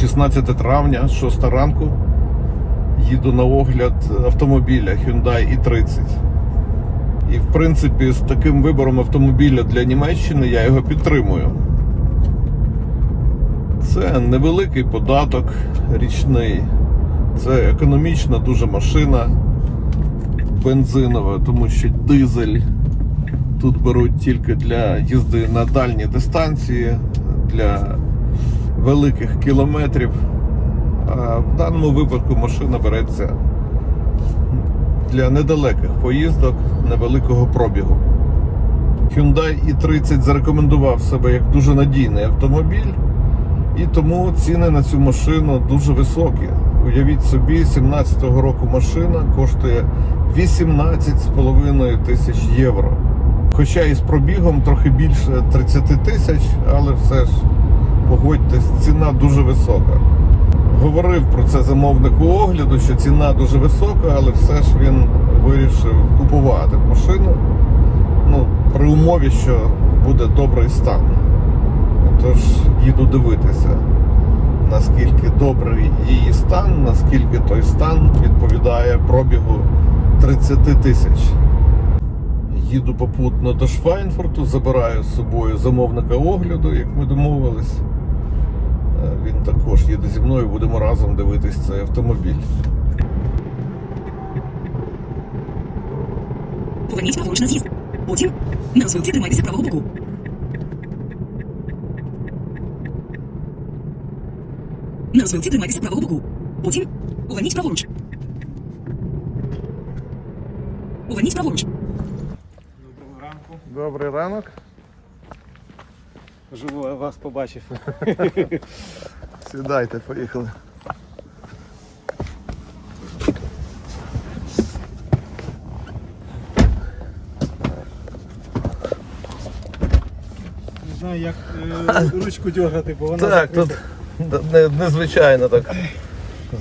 16 травня, 6 ранку. Їду на огляд автомобіля Hyundai i30. І в принципі, з таким вибором автомобіля для Німеччини я його підтримую. Це невеликий податок річний. Це економічна дуже машина бензинова, тому що дизель тут беруть тільки для їзди на дальні дистанції, для великих кілометрів. В даному випадку машина береться для недалеких поїздок невеликого пробігу. Hyundai i30 зарекомендував себе як дуже надійний автомобіль, і тому ціни на цю машину дуже високі. Уявіть собі, 17-го року машина коштує 18,5 тисяч євро. Хоча і з пробігом трохи більше 30 тисяч, але все ж погодьтесь, ціна дуже висока. Говорив про це замовнику огляду, що ціна дуже висока, але все ж він вирішив купувати машину. Ну, при умові, що буде добрий стан. Тож їду дивитися, наскільки добрий її стан, наскільки той стан відповідає пробігу 30 тисяч. Їду попутно до Швайнфорту, забираю з собою замовника огляду, як ми домовились. Е, Він також їде зі мною, будемо разом дивитись цей автомобіль. Поверніть праворуч на з'їзд. Потім на розвилці тримайтеся правого боку. На розвилці тримайтеся правого боку. Потім поверніть праворуч. Поверніть праворуч. Доброго ранку. Добрий ранок. Живо вас побачив. Сідайте, поїхали. Не знаю, як е, ручку дергати, бо вона Так, закрита. тут не- незвичайно так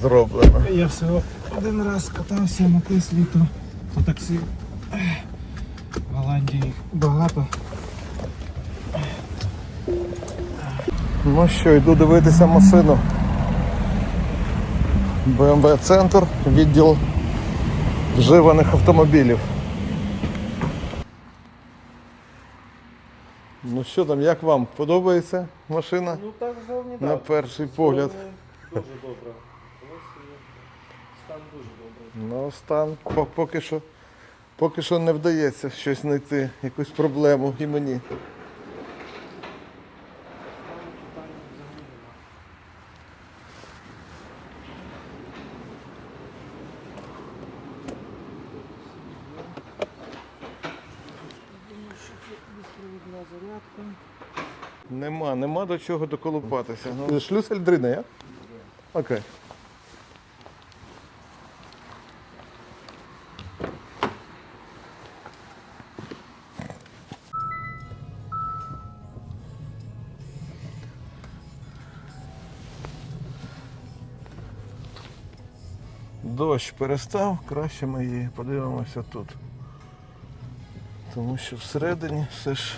зроблено. Я всього один раз катався на Теслі, то по таксі. В Голландії їх багато. Ну що, йду дивитися машину. BMW Центр, відділ вживаних автомобілів. Ну що там, як вам? Подобається машина? Ну так зовні На перший погляд. Дуже добре. Стан дуже добрий. Ну, стан поки що, поки що не вдається щось знайти, якусь проблему і мені. Нема, нема до чого доколупатися. Ну, шлюсель дрина, я? Окей. Дощ перестав, краще ми її подивимося тут. Тому що всередині все ж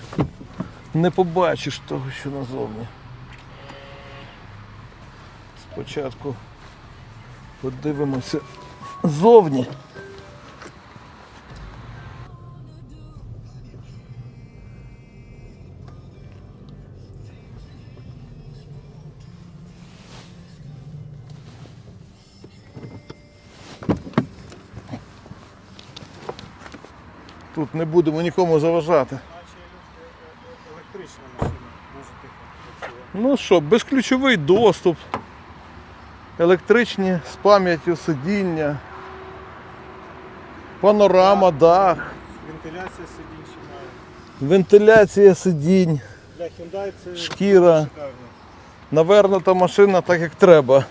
не побачиш того, що назовні. Спочатку подивимося зовні. Тут не будемо нікому заважати. Наче е, електрична машина. Дуже тихо працює. Ну що, безключовий доступ, електричні з пам'яттю сидіння, панорама, дах, Вентиляція сидінь ще має. вентиляція сидінь, Для Hyundai це Шкіра. навернута машина так як треба.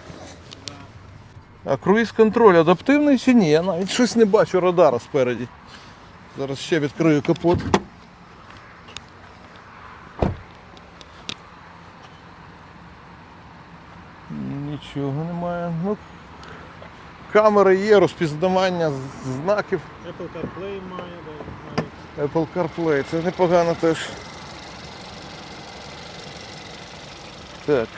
А круїз контроль адаптивний чи ні? Я навіть щось не бачу радара спереді. Зараз ще відкрию капот. Нічого немає. Ну, камери є, розпізнавання знаків Apple CarPlay має, да. Apple CarPlay. Це непогано теж. Так.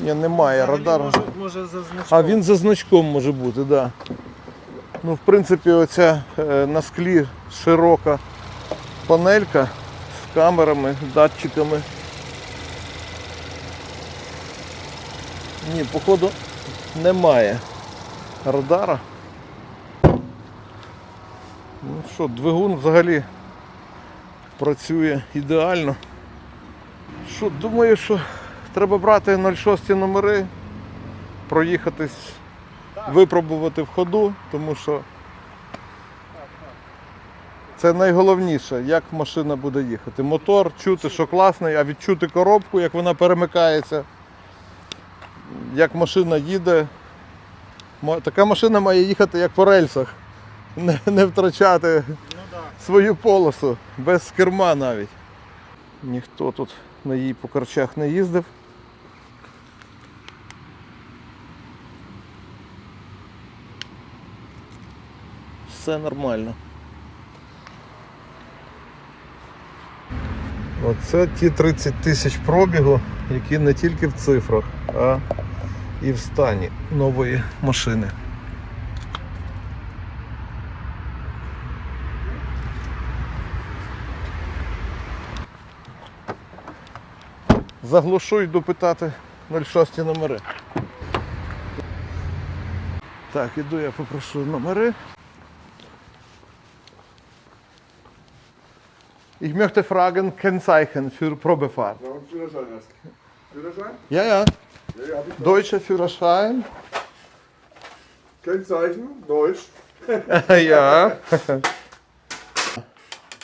Ні, немає радару. Може, може за значком. А він за значком може бути, так. Да. Ну, в принципі, оця е, на склі широка панелька з камерами, датчиками. Ні, походу немає радара. Ну що, двигун взагалі працює ідеально. Що, думаю, що треба брати 06 номери, проїхатись, випробувати в ходу, тому що це найголовніше, як машина буде їхати. Мотор, чути, що класний, а відчути коробку, як вона перемикається, як машина їде. Така машина має їхати як по рельсах, не, не втрачати Ну свою полосу, без керма навіть. Ніхто тут на їй по корчах не їздив. Все нормально. Оце ті 30 тисяч пробігу, які не тільки в цифрах, а і в стані нової машини. Заглушу, йду питати 06 номери. Так, іду я попрошу номери. Ich möchte fragen, Kennzeichen für Probefahrt. Führerschein erst. Führerschein? Ja, ja. Hab ich. Deutscher Führerschein. Kennzeichen, Deutsch. ja.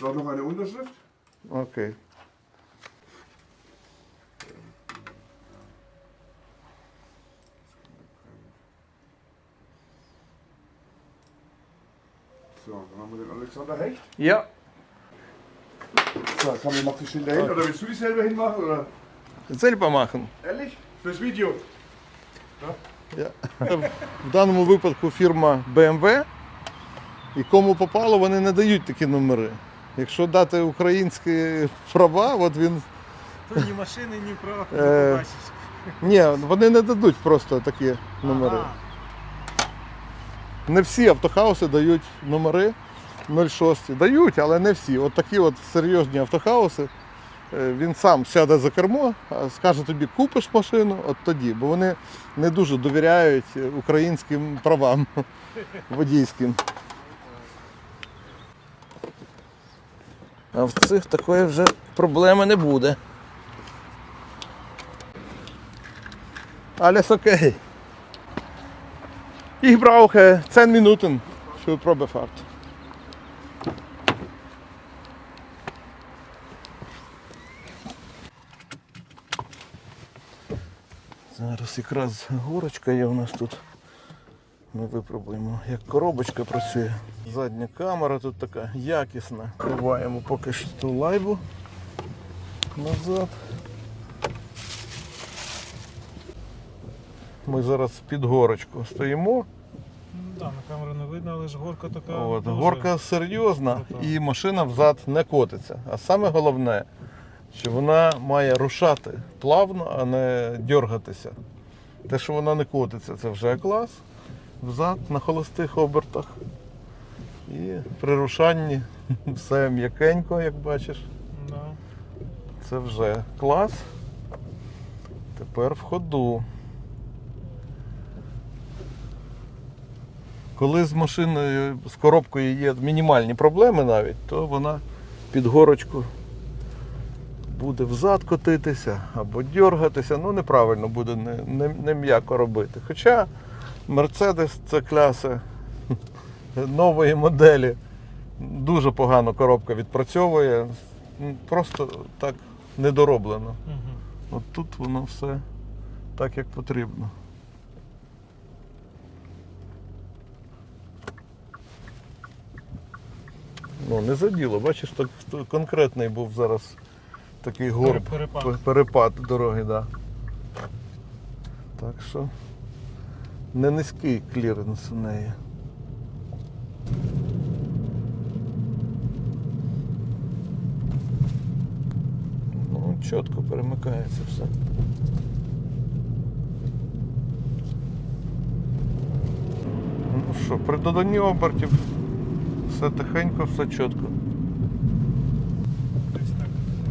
Braucht noch eine Unterschrift? Okay. So, dann haben wir den Alexander Hecht. Ja. So, kann man noch die Schilder hin? Oder willst du die selber hinmachen? Oder? Selber machen. Ehrlich? Fürs Video? В даному випадку фірма BMW. І кому попало, вони не дають такі номери. Якщо дати українські права, от він. То ні машини, ні прав не Е, побачиш. Ні, вони не дадуть просто такі номери. Ага. Не всі автохауси дають номери 06. Дають, але не всі. От такі от серйозні автохауси. Е, Він сам сяде за кермо, а скаже тобі, купиш машину, от тоді, бо вони не дуже довіряють е, українським правам водійським. А в цих такої вже проблеми не буде. Alles okay. Ich brauche 10 Minuten für Probefahrt. Зараз якраз горочка є у нас тут. Ми випробуємо, як коробочка працює. Задня камера тут така якісна. Ховаємо поки що ту лайбу назад. Ми зараз під горочку стоїмо. Ну, да, на камеру не видно, але ж горка така. От, дуже- горка серйозна і машина взад не котиться. А саме головне, що вона має рушати плавно, а не дергатися. Те, що вона не котиться, це вже клас. Взад на холостих обертах. І при рушанні все м'якенько, як бачиш. Да. Це вже клас. Тепер в ходу. Коли з машиною, з коробкою є мінімальні проблеми навіть, то вона під горочку буде взад котитися або дергатися. Ну, неправильно буде не, не, не м'яко робити. Хоча Mercedes це кляса нової моделі. Дуже погано коробка відпрацьовує. Просто так недороблено. Мгм. От тут воно все так, як потрібно. Ну, не заділо, бачиш, так конкретний був зараз такий гор перепад, перепад дороги, да. так що не низький кліренс у неї. Ну, Чітко перемикається все. Ну що, при доданні обертів все тихенько, все чітко.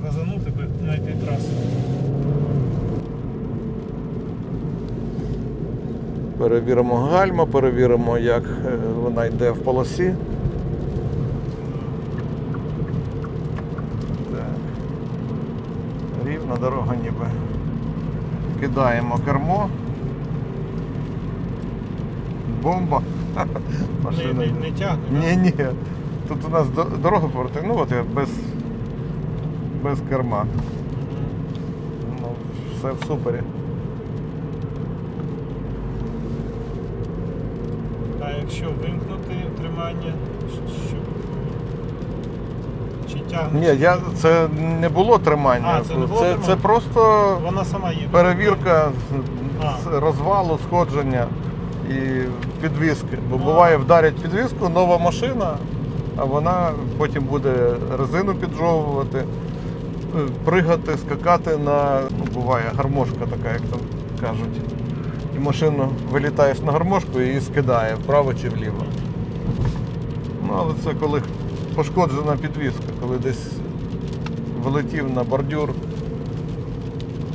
Так газанути би знайти трасу. Перевіримо гальма, перевіримо, як е, вона йде в полосі. Так. Рівна дорога ніби. Кидаємо кермо. Бомба. Не, не, не тягне. Ні, ні. Тут у нас дорога повертає. Ну от я без, без керма. Ну, все в супері. А якщо вимкнути тримання, щоб чи тягне? Ні, я, це не було тримання. А, це не було це, тримання? це просто Вона сама їде. перевірка А. розвалу, сходження і підвіски. Бо А. буває, вдарять підвіску, нова машина, а вона потім буде резину піджовувати, пригати, скакати на. Ну, буває гармошка така, як там кажуть. І машину вилітаєш на гармошку і її скидає вправо чи вліво. Ну, але це коли пошкоджена підвіска, коли десь вилетів на бордюр.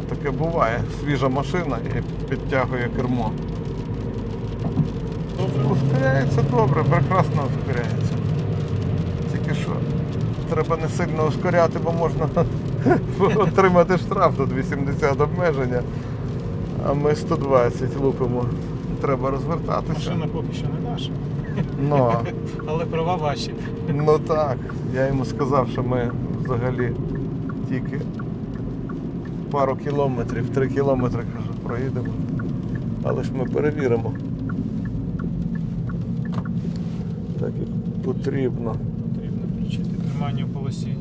Таке буває. Свіжа машина і підтягує кермо. Ускоряється добре, прекрасно ускоряється. Тільки що треба не сильно ускоряти, бо можна отримати штраф тут 80 обмеження, а ми 120 лупимо. Треба розвертатися. Машина поки що не наша, Ну, але права ваші. ну так. Я йому сказав, що ми взагалі тільки пару кілометрів, три кілометри кажу, проїдемо. Але ж ми перевіримо. Так як потрібно. Потрібно включити тримання в полосі.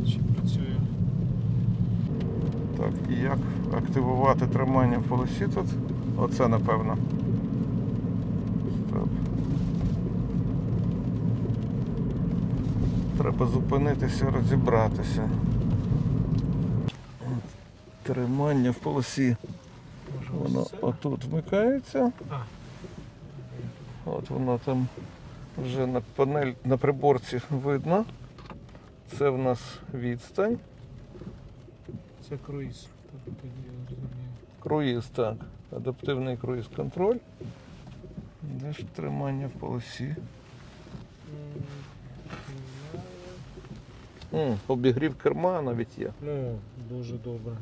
Так, і як активувати тримання в полосі тут? Оце напевно. Стоп. Треба зупинитися, розібратися. Тримання в полосі. Воно отут вмикається. От воно там вже на панель на приборці видно. Це в нас відстань. Це круїз. Так, тоді я розумію. Круїз, так. Адаптивний круїз контроль. Де ж тримання в полосі? М, обігрів керма навіть є. Ну, дуже добре.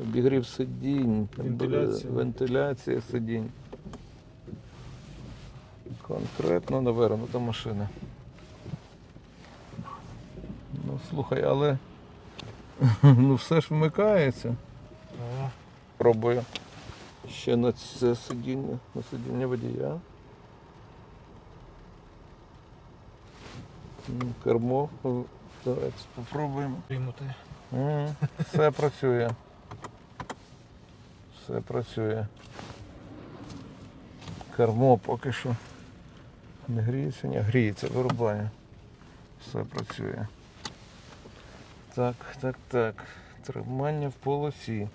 Обігрів сидінь, Вентиляція. вентиляція сидінь. Конкретно навернута машина. Ну слухай, але ну все ж вмикається. Пробую. Ще на це сидіння, на сидіння водія. Кермо. Давайте спробуємо. приймути. Все працює. Все працює. Кермо поки що не гріється, ні, гріється, вирубає. Все працює. Так, так, так. Тримання в полосі.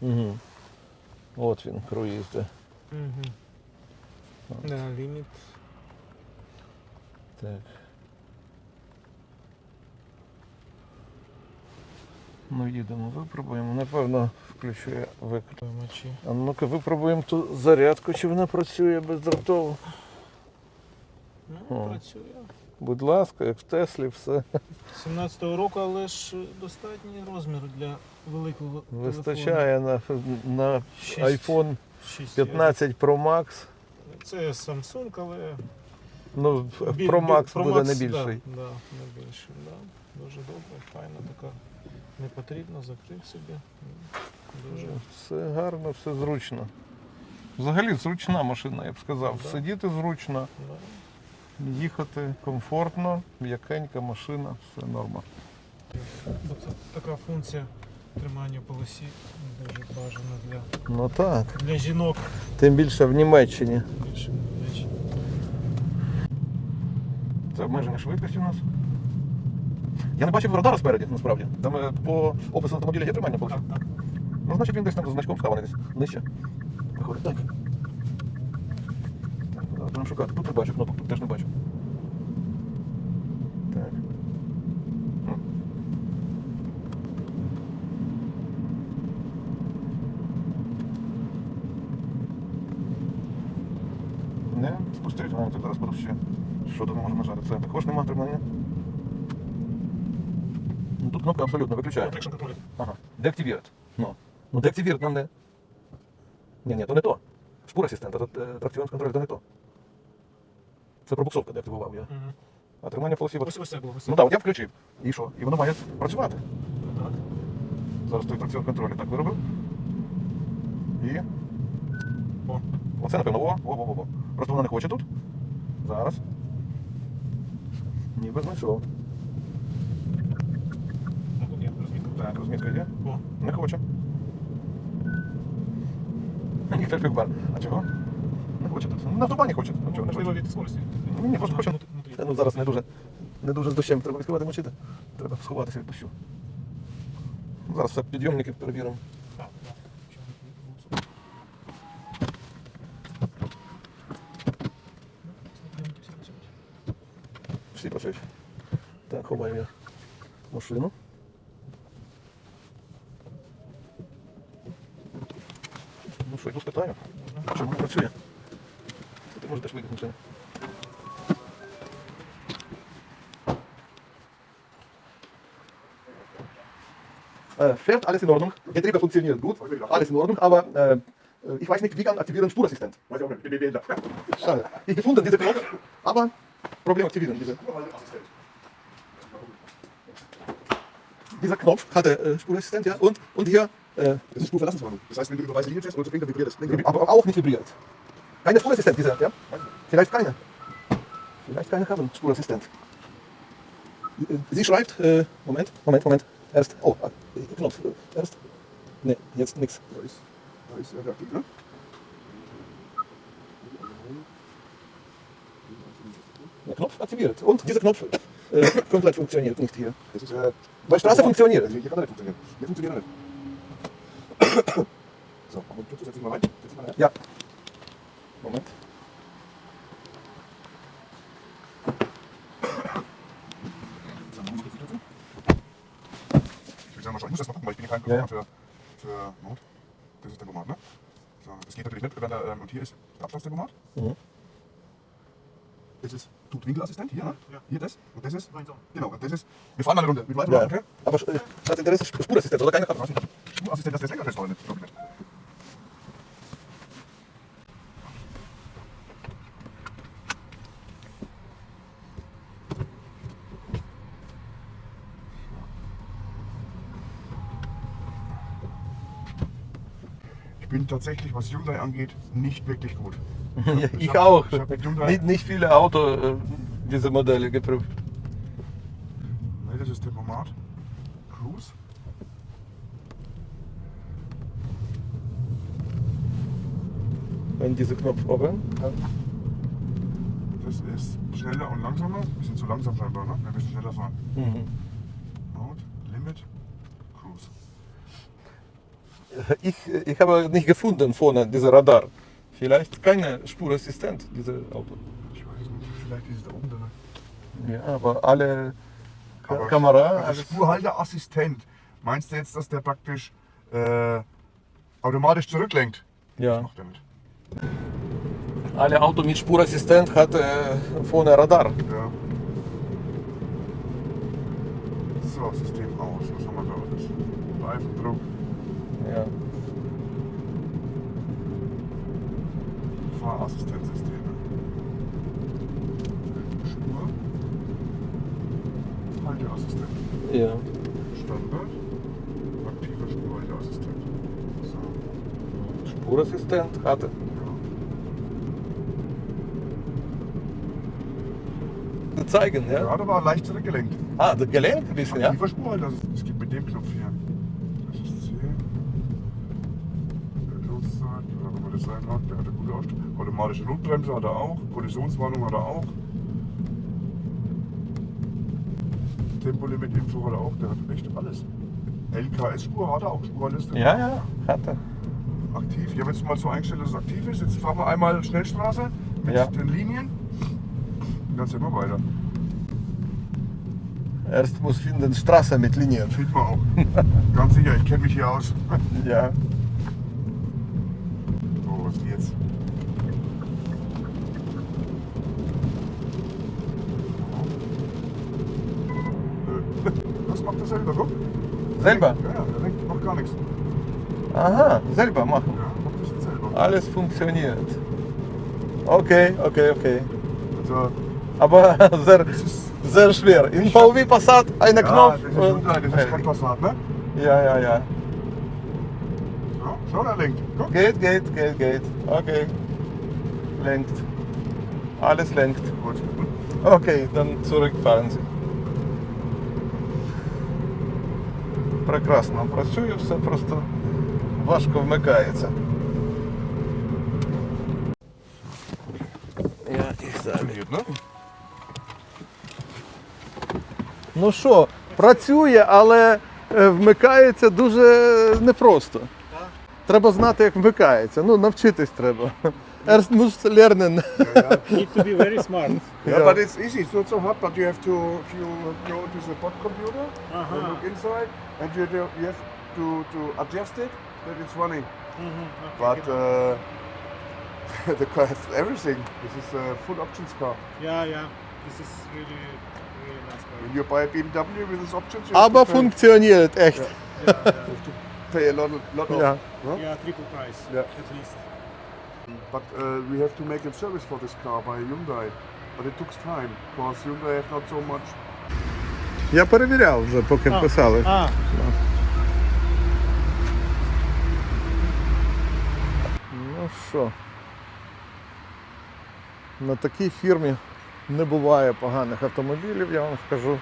Угу. От він, круїз. де. Угу. Да, ліміт. Так. Ну, їдемо, випробуємо. Напевно, включу я викр. Тримачі. А ну-ка випробуємо ту зарядку, чи вона працює бездротово. Ну, працює. Будь ласка, як в Теслі, все 17-го року, але ж достатній розмір для великого вистачає на, на iPhone Шість 15 Pro Max. Це Samsung, але Ну, Pro Max Pro буде Max, не більший. Да, да, не більший, да. Дуже добре, файна така. Не потрібно, закрив собі. Дуже. Все гарно, все зручно. Взагалі зручна машина, я б сказав. Да. Сидіти зручно. Да. Їхати комфортно, м'якенька машина, все норма. Бо це така функція тримання полосі дуже бажана для, Ну так. для жінок. Тим більше в Німеччині. Більше. Це обмеження швидкості у нас. Я не бачив радара спереді, насправді. Там е, по опису автомобіля є тримання полосі. Так, так. Ну, значить він десь там за значком схований десь нижче. Виходить так. Будемо шукати. Тут не бачу кнопок, тут теж не бачу. Так. Не спостерігаю, так зараз буду ще. Що тут можна нажати? Це також нема тримання. Ну, тут кнопка абсолютно виключає. Ага. Деактивірувати. Ну. Ну, деактивірувати нам не. Ні, ні, то не то. Шпур асистента, тут е, тракціон контроль, то не то. Це пробуксовка деактивував я. Мгм. А тримання полосі. Ось ось це було. ось. Ну так, от я включив. І що? І воно має працювати. Так. Зараз той тракціон контроль так виробив. І. О. Оце, напевно, о, о, о, о, о. Просто воно не хоче тут. Зараз. Ніби знайшов. Ну, тут є розмітка. Так, розмітка є. О, Не хоче. Ні, так. А чого? Не хоче тут. На автобані хоче. А чого не можливо, хоче? від скорості. Ні, ні, просто хоче. Внутрі- внутрі. Та ну зараз не дуже. Не дуже з дощем треба відкривати мочити. Треба сховатися від дощу. Зараз все підйомники перевіримо. Так, так. Що ми тут? Всі працюють. Всі працюють. Так, ховаємо я машину. schmeckt nicht schön. Äh, fährt alles in Ordnung, Getriebe funktionieren gut, alles in Ordnung, aber äh, ich weiß nicht, wie kann aktivieren Spurassistent. Weiß ich auch nicht, Schade. Ich gefunden diese Knopf, aber Problem aktivieren. Diese. Dieser Knopf hatte äh, Spurassistent, ja, und, und hier, äh, das ist Spur verlassen. Das heißt, wenn du über weiße Linien fährst, dann vibriert es. Aber auch nicht vibriert. Keine Spurassistent, dieser, ja? Vielleicht keine. Vielleicht keine haben Spurassistent. Sie schreibt, äh, Moment, Moment, Moment, erst, oh, äh, Knopf, äh, erst, ne, jetzt nichts. Da ist, da ist er der ne? Knopf aktiviert. Und dieser Knopf äh, komplett funktioniert nicht hier. Das ist äh, Bei Straße funktioniert. Hier kann er nicht funktionieren. Hier funktioniert er nicht. So, und du setz dich mal rein. Setz dich mal rein. Ja. Moment. Ich will sagen. Ich muss das mal gucken, weil ich bin hier kein Ja. Programm für, für Mode. Das ist Tempomat, ne? So, das geht natürlich nicht, wenn der, ähm, und hier ist der Abstandstempomat. Mhm. Das ist Tutwinkelassistent, hier, ne? Ja. Hier das. Und das ist, genau, und das ist, wir fahren mal eine Runde. Wir bleiben Ja. okay? Aber äh, das Interesse ist Spurassistent, oder keine haben. Spurassistent, dass der länger festhalten, glaube ich nicht. Ich bin tatsächlich, was Hyundai angeht, nicht wirklich gut. ich hab- auch. ich hab mit Hyundai- Nicht, nicht viele Auto äh, diese Modelle geprüft. Ne, das ist Tempomat. Cruise. Wenn dieser Knopf oben. Das ist schneller und langsamer. Wir sind zu langsam scheinbar, ne? Wir müssen schneller fahren. Mhm. Ich, ich habe nicht gefunden vorne dieser Radar. Vielleicht keine Spurassistent, dieses Auto. Ich weiß nicht, vielleicht ist es da oben drin. Ja, aber alle Aber- Kamera, Also alles. Spurhalterassistent. Meinst du jetzt, dass der praktisch äh, automatisch zurücklenkt? Ja. Er nicht. Alle Auto mit Spurassistent hat äh, vorne Radar. Ja. So, System aus. Was haben wir da alles? Reifendruck, Ja. Fahrassistenzsysteme. Spur. Halteassistent. Ja. Standard. Aktiver Spurhalteassistent. So. Spurassistent hatte. Zeigen, ja? Da war leicht zurückgelenkt. Ah, das Gelenk ein bisschen, ja? Aktiver Spurhalter. Das geht mit dem Knopf hier. es sein mag, der hat eine gute Ausstattung. Automatische Notbremse hat er auch, Kollisionswarnung hat er auch. Tempolimit-Info hat er auch, der hat echt alles. LKS-Spur hat er auch, Spurliste. Ja, ja, hat er. Aktiv, ich habe jetzt mal so eingestellt, dass es aktiv ist. Jetzt fahren wir einmal Schnellstraße mit ja. den Linien. Und dann sind wir weiter. Erst muss finden Straße mit Linien. Finden wir auch. Ganz sicher, ich kenne mich hier aus. ja. selber, guck. Selber? Ja, ja, der lenkt, macht gar nichts. Aha, selber machen. Ja, mach das jetzt selber. Alles funktioniert. Okay, okay, okay. Also, Aber sehr, sehr schwer. Im VW Passat einer Knopf. Das ist, und, das ist kein Passat, ne? Ja, ja, ja. Schau, der lenkt. Guck. Geht, geht, geht, geht. Okay. Lenkt. Alles lenkt. Gut. Okay, dann zurückfahren Sie. Прекрасно працює, все просто важко вмикається. Я їх ne? Ну що, працює, але е, вмикається дуже непросто. Треба знати, як вмикається. Ну, навчитись треба. Erst muss lernen. Need to be very smart. Yeah, Yeah. but it's easy. It's not so hard, but you have to, if you go to the bot computer and Uh-huh. look inside, and you, do, you have to, to adjust it, that it's running. Mhm, But uh, the car has everything. This is a full options car. Yeah, yeah. This is really, really nice car. When you buy a BMW with these options, you have, Aber funktioniert echt. Yeah, yeah. you have to pay a lot, lot of. Yeah. Huh? yeah, triple price. Yeah. At least. But uh, we have to make a service for this car by Hyundai. But it took time because Hyundai have not so much. Я перевіряв вже, поки А. писали. Ah, Ну що, на такій фірмі не буває поганих автомобілів, я вам скажу.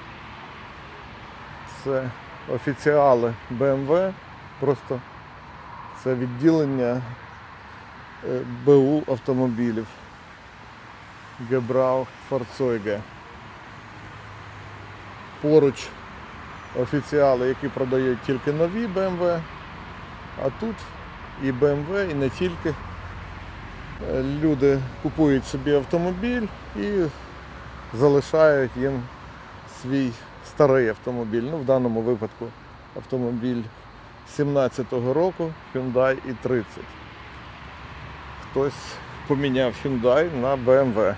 Це офіціали BMW, просто це відділення БУ автомобілів. Gebrauch Fahrzeuge. Поруч офіціали, які продають тільки нові BMW, а тут і BMW, і не тільки. Е, Люди купують собі автомобіль і залишають їм свій старий автомобіль. Ну, в даному випадку автомобіль 17-го року Hyundai i30. Хтось поміняв Hyundai на BMW.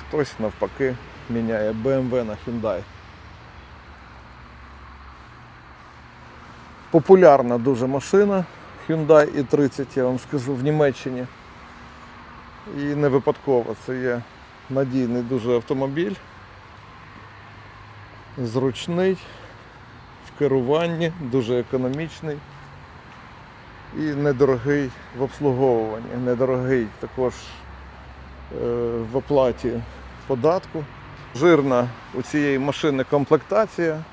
Хтось навпаки міняє BMW на Hyundai. Популярна дуже машина Hyundai i30, я вам скажу, в Німеччині. І не випадково це є надійний дуже автомобіль. Зручний в керуванні, дуже економічний і недорогий в обслуговуванні, недорогий також е, в оплаті податку. Жирна у цієї машини комплектація,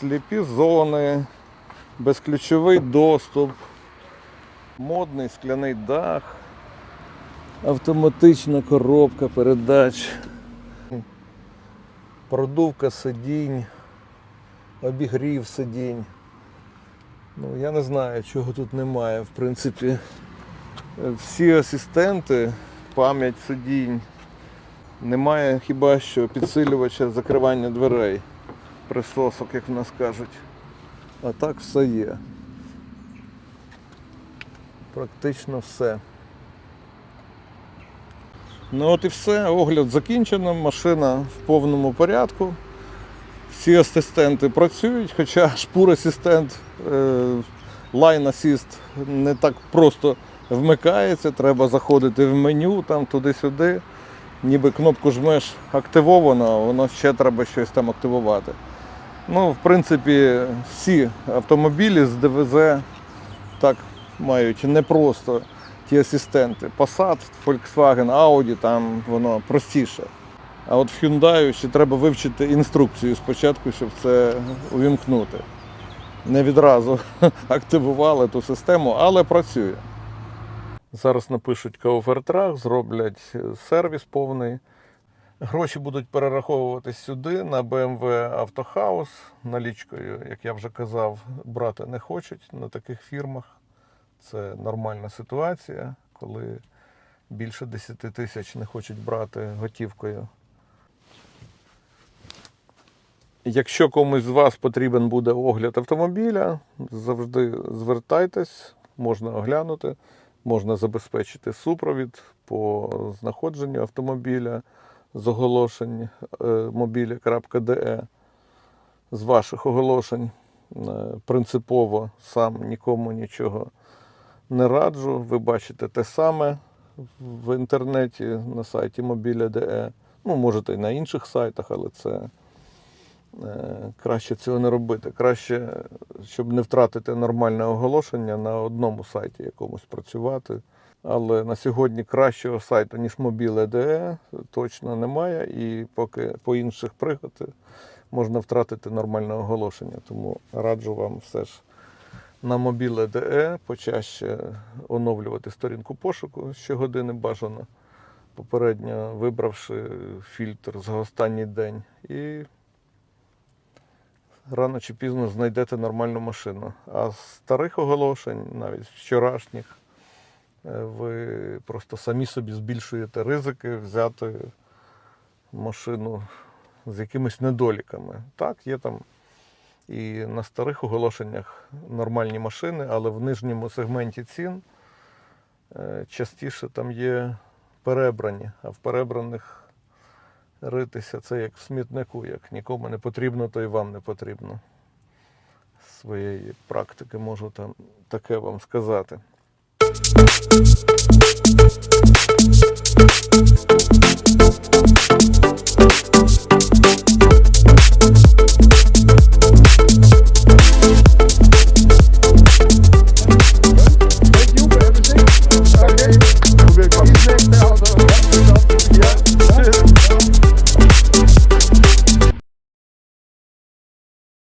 сліпі зони, безключовий доступ, модний скляний дах, автоматична коробка передач, продувка сидінь, обігрів сидінь. Ну, я не знаю, чого тут немає. В принципі, всі асистенти, пам'ять сидінь. Немає хіба що підсилювача закривання дверей, присосок, як в нас кажуть. А так все є. Практично все. Ну от і все, огляд закінчено, машина в повному порядку. Всі асистенти працюють, хоча шпур асистент Line Assist не так просто вмикається, треба заходити в меню там туди-сюди. Ніби кнопку жмеш активовано, воно ще треба щось там активувати. Ну, в принципі, всі автомобілі з ДВЗ так мають не просто ті асистенти. Passat, Volkswagen, Audi, там воно простіше. А от в Hyundai ще треба вивчити інструкцію спочатку, щоб це увімкнути. Не відразу активували ту систему, але працює. Зараз напишуть кауфертрах, зроблять сервіс повний. Гроші будуть перераховуватись сюди на BMW Автохаус. Налічкою, як я вже казав, брати не хочуть на таких фірмах. Це нормальна ситуація, коли більше 10 тисяч не хочуть брати готівкою. Якщо комусь з вас потрібен буде огляд автомобіля, завжди звертайтесь, можна оглянути, можна забезпечити супровід по знаходженню автомобіля з оголошень е, мобілі.де. З ваших оголошень Е, принципово сам нікому нічого не раджу. Ви бачите те саме в інтернеті на сайті мобіля.де. Ну, можете і на інших сайтах, але це краще цього не робити. Краще, щоб не втратити нормальне оголошення на одному сайті якомусь працювати. Але на сьогодні кращого сайту, ніж мобіле.де, точно немає. І поки по інших пригод можна втратити нормальне оголошення. Тому раджу вам все ж на мобіле.де почаще оновлювати сторінку пошуку щогодини бажано, попередньо вибравши фільтр за останній день. І рано чи пізно знайдете нормальну машину. А старих оголошень, навіть вчорашніх, е, ви просто самі собі збільшуєте ризики взяти машину з якимись недоліками. Так, є там і на старих оголошеннях нормальні машини, але в нижньому сегменті цін е, частіше там є перебрані, а в перебраних ритися це як в смітнику, як нікому не потрібно, то і вам не потрібно. Своєї практики можу там таке вам сказати.